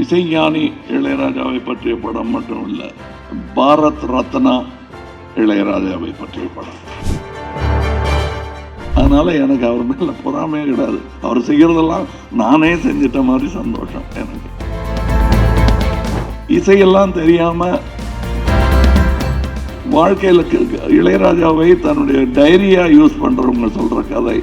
இசைஞானி இளையராஜாவை பற்றிய படம் மட்டும் இல்லை பாரத் ரத்னா இளையராஜாவை பற்றிய படம். அதனால எனக்கு அவர் மேல பொறாமையே கிடையாது. அவர் செய்யறதெல்லாம் நானே செஞ்சிட்ட மாதிரி சந்தோஷம் எனக்கு. இசையெல்லாம் தெரியாம வாழ்க்கையில இளையராஜாவை தன்னுடைய டைரியா யூஸ் பண்றவங்க சொல்ற கதை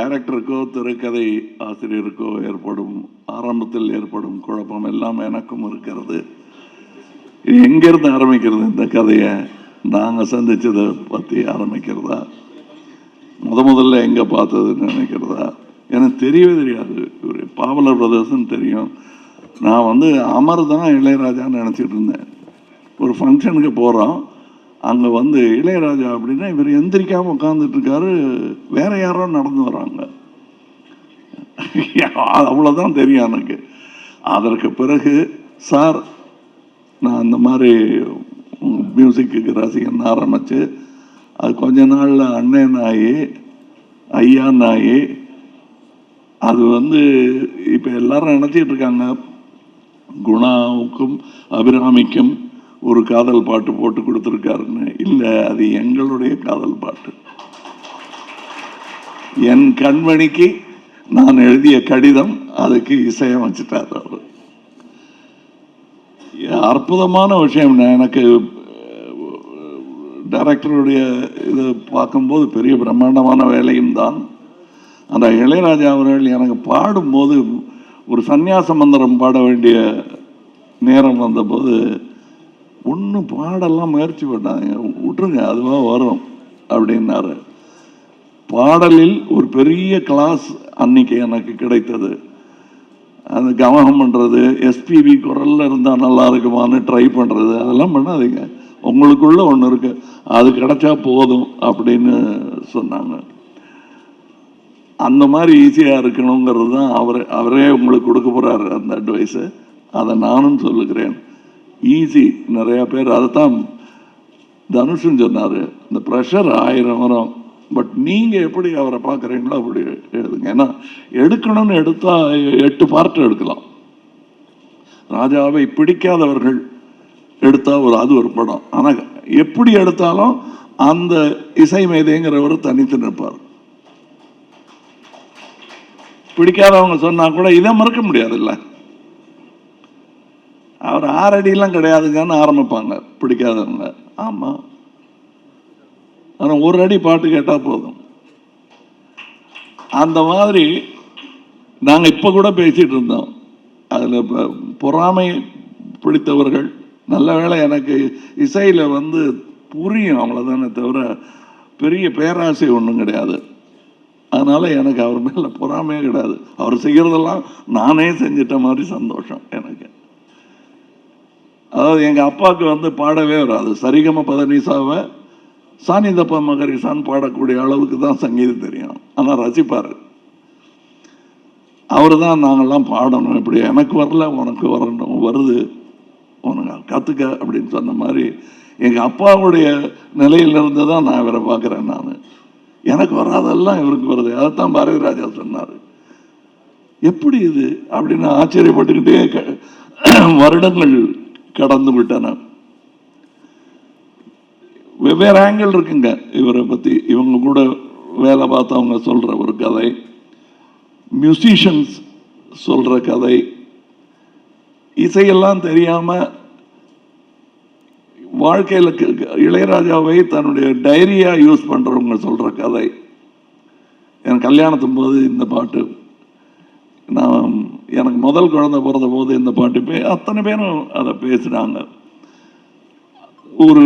டைரக்டருக்கோ திரைக்கதை ஆசிரியருக்கோ ஏற்படும் ஆரம்பத்தில் ஏற்படும் குழப்பம் எல்லாம் எனக்கும் இருக்கிறது. இது ஆரம்பிக்கிறது இந்த கதையை? நாங்கள் சந்தித்ததை பற்றி ஆரம்பிக்கிறதா? முத முதல்ல எங்கே பார்த்ததுன்னு நினைக்கிறதா? எனக்கு தெரியவே தெரியாது. ஒரு பாவலர் பிரதர்ஸ்னு தெரியும். நான் வந்து அமர் தான் இளையராஜான்னு நினச்சிட்டு இருந்தேன். ஒரு ஃபங்க்ஷனுக்கு போகிறோம் அங்கே வந்து இளையராஜா அப்படின்னா இவர் எந்திரிக்காமல் உட்காந்துட்ருக்காரு வேற யாரோ நடந்து வராங்க. அவ்வளோதான் தெரியும் எனக்கு. அதற்கு பிறகு சார் நான் இந்த மாதிரி மியூசிக்கு ரசிகன் ஆரம்பித்து அது கொஞ்ச நாளில் அண்ணன் ஆகி ஐயான் ஆகி அது வந்து இப்போ எல்லாரும் நினச்சிட்டு இருக்காங்க. குணாவுக்கும் அபிராமிக்கும் ஒரு காதல் பாட்டு போட்டு கொடுத்துருக்காருன்னு. இல்லை அது எங்களுடைய காதல் பாட்டு. என் கண்மணிக்கு நான் எழுதிய கடிதம் அதுக்கு இசையமைச்சிட்டார் அவர். அற்புதமான விஷயம். நான் எனக்கு டைரக்டருடைய இது பார்க்கும்போது பெரிய பிரம்மாண்டமான வேலையும் தான். அந்த இளையராஜா அவர்கள் எனக்கு பாடும்போது ஒரு சந்நியாச மந்திரம் பாட வேண்டிய நேரம் வந்தபோது ஒன்றும் பாடெல்லாம் முயற்சி பண்ணாங்க விட்டுருங்க அதுவாக வரும் அப்படின்னாரு. பாடலில் ஒரு பெரிய கிளாஸ் அன்னைக்கு எனக்கு கிடைத்தது. அந்த கவனம் பண்ணுறது எஸ்பிபி குரலில் இருந்தால் நல்லா இருக்குமான்னு ட்ரை பண்ணுறது அதெல்லாம் பண்ணாதீங்க. உங்களுக்குள்ள ஒன்று இருக்கு. அது கிடைச்சா போதும் அப்படின்னு சொன்னாங்க. அந்த மாதிரி ஈஸியாக இருக்கணுங்கிறது தான் அவர் அவரே உங்களுக்கு கொடுக்க போகிறாரு அந்த அட்வைஸு அதை நானும் சொல்லுகிறேன். ஈஸி நிறையா பேர் அதைத்தான் தனுஷும் சொன்னார் இந்த ப்ரெஷர் ஆயிரம் வரும் பட் நீங்கள் எப்படி அவரை பார்க்குறீங்களோ அப்படி எழுதுங்க. ஏன்னா எடுக்கணும்னு எடுத்தால் எட்டு பார்ட் எடுக்கலாம். ராஜாவை பிடிக்காதவர்கள் எடுத்தால் ஒரு அது ஒரு படம். ஆனால் எப்படி எடுத்தாலும் அந்த இசை மேதைங்கிறவர் தனித்து நிற்பார். பிடிக்காதவங்க சொன்னா கூட இதை மறக்க முடியாதுல்ல. அவர் ஆறடிலாம் கிடையாதுங்கன்னு ஆரம்பிப்பாங்க. பிடிக்காதவங்க. ஆமாம் ஆனால் ஒரு அடி பாட்டு கேட்டால் போதும். அந்த மாதிரி நாங்கள் இப்போ கூட பேசிகிட்டு இருந்தோம். அதில் இப்போ பொறாமை பிடித்தவர்கள் நல்ல வேளை எனக்கு இசையில் வந்து புரியும் அவ்வளோதானே தவிர பெரிய பேராசை ஒன்றும் கிடையாது. அதனால் எனக்கு அவர் மேலே பொறாமையே கிடையாது. அவர் செய்கிறதெல்லாம் நானே செஞ்சிட்ட மாதிரி சந்தோஷம் எனக்கு. அதாவது எங்கள் அப்பாவுக்கு வந்து பாடவே வராது. சரிகம பதனிசாவை சானிதப்பா மகரிசான் பாடக்கூடிய அளவுக்கு தான் சங்கீதம் தெரியும். ஆனால் ரசிப்பார். அவர் தான் நாங்கள்லாம் பாடணும். இப்படி எனக்கு வரல உனக்கு வரணும் வருது. உனக்கு கற்றுக்க அப்படின்னு சொன்ன மாதிரி எங்கள் அப்பாவுடைய நிலையிலிருந்து தான் நான் இவரை பார்க்குறேன் நான். எனக்கு வராதெல்லாம் இவருக்கு வருது. அதைத்தான் பாரதி ராஜா சொன்னார். எப்படி இது? அப்படின்னு ஆச்சரியப்பட்டுக்கிட்டே க- வருடங்கள் கடந்து விட்டன வெவ்வேறு ஆங்கிள் இருக்குங்க. இவரை பற்றி இவங்க கூட வேலை பார்த்தவங்க சொல்கிற ஒரு கதை. மியூசிஷியன்ஸ் சொல்கிற கதை. இசையெல்லாம் தெரியாமல் வாழ்க்கையில் க- இளையராஜாவை தன்னுடைய டைரியாக யூஸ் பண்ணுறவங்க சொல்கிற கதை. என் கல்யாணத்தும் போது இந்த பாட்டு. நான் முதல் குழந்தை பிறந்த போது இந்த பாட்டு பே அத்தனை பேரும் அதை பேசினாங்க. ஒரு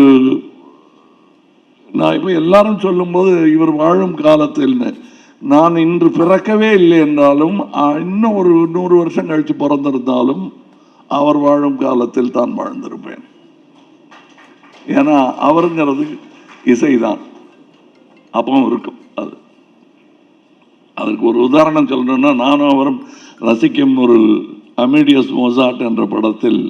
நான் இப்போ எல்லாரும் சொல்லும்போது இவர் வாழும் காலத்தில்னு நான் இன்று பிறக்கவே இல்லை என்றாலும் இன்னும் ஒரு நூறு வருஷம் கழித்து பிறந்திருந்தாலும் அவர் வாழும் காலத்தில் தான் வாழ்ந்திருப்பேன். ஏன்னா அவருங்கிறது இசைதான். அப்பவும் இருக்கும் அது. அதுக்கு ஒரு உதாரணம் சொல்லணும்னா நானும் அவரும் ரசிக்கும் ஒரு அமீடியஸ் மொசாட் என்ற படத்தில்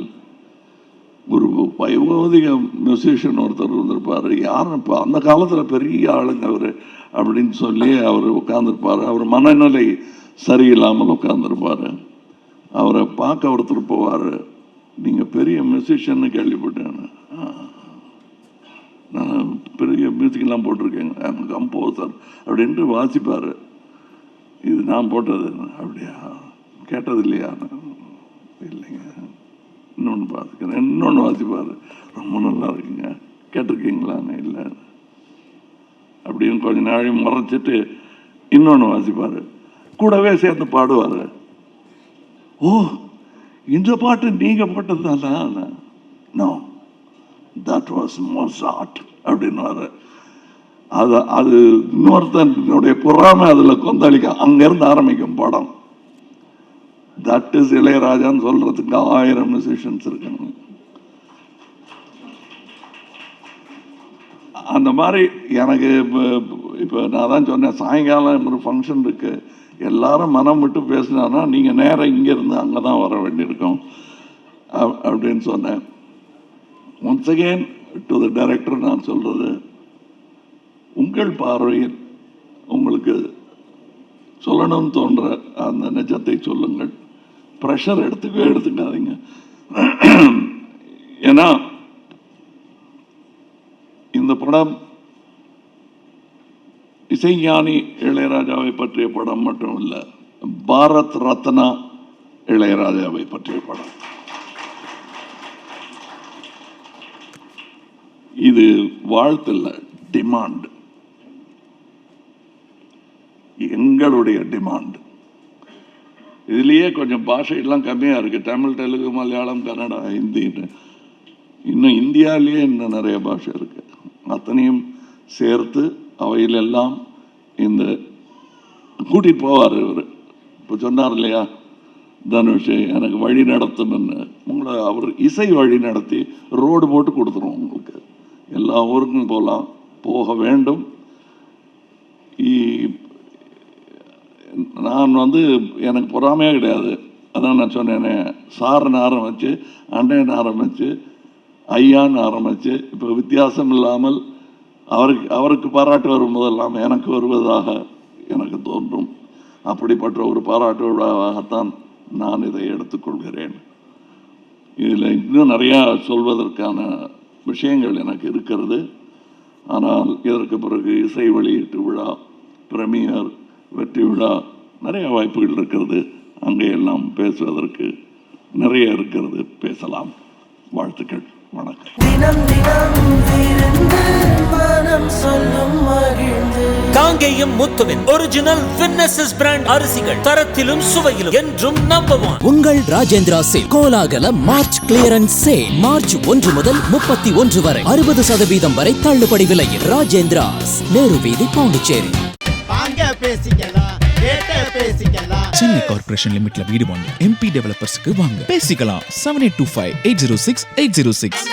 ஒரு வயோதிக மியூசிஷியன் ஒருத்தர் இருந்திருப்பார். யாரும் இப்போ அந்த காலத்தில் பெரிய ஆளுங்க அவர் அப்படின்னு சொல்லி அவர் உட்காந்துருப்பார் அவர் மனநிலை சரியில்லாமல் உட்காந்துருப்பார் அவரை பார்க்க ஒருத்தர் போவார். நீங்கள் பெரிய மியூசிஷியன்னு கேள்விப்பட்டேன். நான் பெரிய மியூசிக்லாம் போட்டிருக்கேங்க கம்போசர் அப்படின்ட்டு வாசிப்பார். இது நான் போட்டது. அப்படியா? கேட்டது இல்லையா இல்லைங்க. இன்னொன்று பார்த்துக்கிறேன். இன்னொன்று வாசிப்பார் ரொம்ப நல்லா இருக்குங்க. கேட்டிருக்கீங்களான்னு? இல்லை. அப்படின்னு கொஞ்ச நாளையும் மறைச்சிட்டு இன்னொன்று வாசிப்பார் கூடவே சேர்ந்து பாடுவார். ஓ இந்த பாட்டு நீங்கள் போட்டது நோ. தட் வாஸ் அப்படின்னு அப்படின்னுவாரு. அது அது இன்னொருத்தனுடைய பொறாமை அதில் கொந்தளிக்கும். அங்கேருந்து ஆரம்பிக்கும் படம். தட் இஸ் இளையராஜான்னு சொல்றதுக்கு ஆயிரம் மியூசிஷியன்ஸ் இருக்காங்க அந்த மாதிரி எனக்கு இப்போ இப்போ நான் தான் சொன்னேன் சாயங்காலம் ஒரு ஃபங்க்ஷன் இருக்கு. எல்லாரும் மனம் விட்டு பேசினான்னா நீங்கள் நேரம் இங்கேருந்து அங்கே தான் வர வேண்டியிருக்கோம். அப்- அப்படின்னு சொன்னேன். Once again to the director நான் சொல்றது உங்கள் பார்வையில் உங்களுக்கு சொல்லணும்னு தோன்ற அந்த நிஜத்தை சொல்லுங்கள். ப்ரெஷர் எடுத்துக்கவே எடுத்துக்காதீங்க. ஏன்னா இந்த படம் இசைஞானி இளையராஜாவை பற்றிய படம் மட்டும் இல்லை பாரத் ரத்னா இளையராஜாவை பற்றிய படம். இது வாழ்த்துல டிமாண்ட் எங்களுடைய டிமாண்ட் இதுலேயே கொஞ்சம் பாஷையெல்லாம் கம்மியாக இருக்குது தமிழ் தெலுங்கு மலையாளம் கன்னடா ஹிந்தின்னு. இன்னும் இந்தியாவிலேயே இன்னும் நிறைய பாஷை இருக்குது அத்தனையும் சேர்த்து அவையிலெல்லாம் இந்த கூட்டிகிட்டு போவார் இவர். இப்போ சொன்னார் இல்லையா? தனுஷ் எனக்கு வழி நடத்தும்னு. உங்களை அவர் இசை வழி நடத்தி ரோடு போட்டு கொடுத்துரும் உங்களுக்கு. எல்லா ஊருக்கும் போகலாம் போக வேண்டும். இ- நான் வந்து எனக்கு பொறாமையே கிடையாது. அதான் நான் சொன்னேனே சார்னு ஆரம்பிச்சு அண்ணன் ஆரம்பிச்சு ஐயான்னு ஆரம்பிச்சு இப்போ வித்தியாசம் இல்லாமல் அவருக்கு அவருக்கு பாராட்டு வரும்போதெல்லாம் எனக்கு வருவதாக எனக்கு தோன்றும். அப்படிப்பட்ட ஒரு பாராட்டு விழாவாகத்தான் நான் இதை எடுத்துக்கொள்கிறேன் இதில் இன்னும் நிறையா சொல்வதற்கான விஷயங்கள் எனக்கு இருக்கிறது. ஆனால் இதற்கு பிறகு இசை வெளியீட்டு விழா பிரமியர் வெற்றி விழா நிறைய வாய்ப்புகள் இருக்கிறது. அங்கே எல்லாம் பேசுவதற்கு நிறைய இருக்கிறது. பேசலாம். வாழ்த்துக்கள். வணக்கம். தினம் தினம் சொல்லும் காங்கேயம் முத்துவின் ஒரிஜினல் வின்னசஸ் பிராண்ட் அரிசிகள் தரத்திலும் சுவையிலும் என்றும் நம்பர் ஒன் உங்கள் ராஜேந்திரா சேல் கோலாகல மார்ச் கிளியரன்ஸ் சேல் மார்ச் ஒன்று முதல் முப்பத்தி ஒன்று வரை அறுபது சதவீதம் வரை தள்ளுபடி விலையில் ராஜேந்திராஸ் நேரு வீதி பாண்டிச்சேரி. பேசிக்கலாம். சென்னை கார்பரேஷன் லிமிட்ல வீடு வாங்க எம்பி டெவலப்பர்ஸ்க்கு வாங்க. பேசிக்கலாம். Seven eight two five eight zero six eight zero six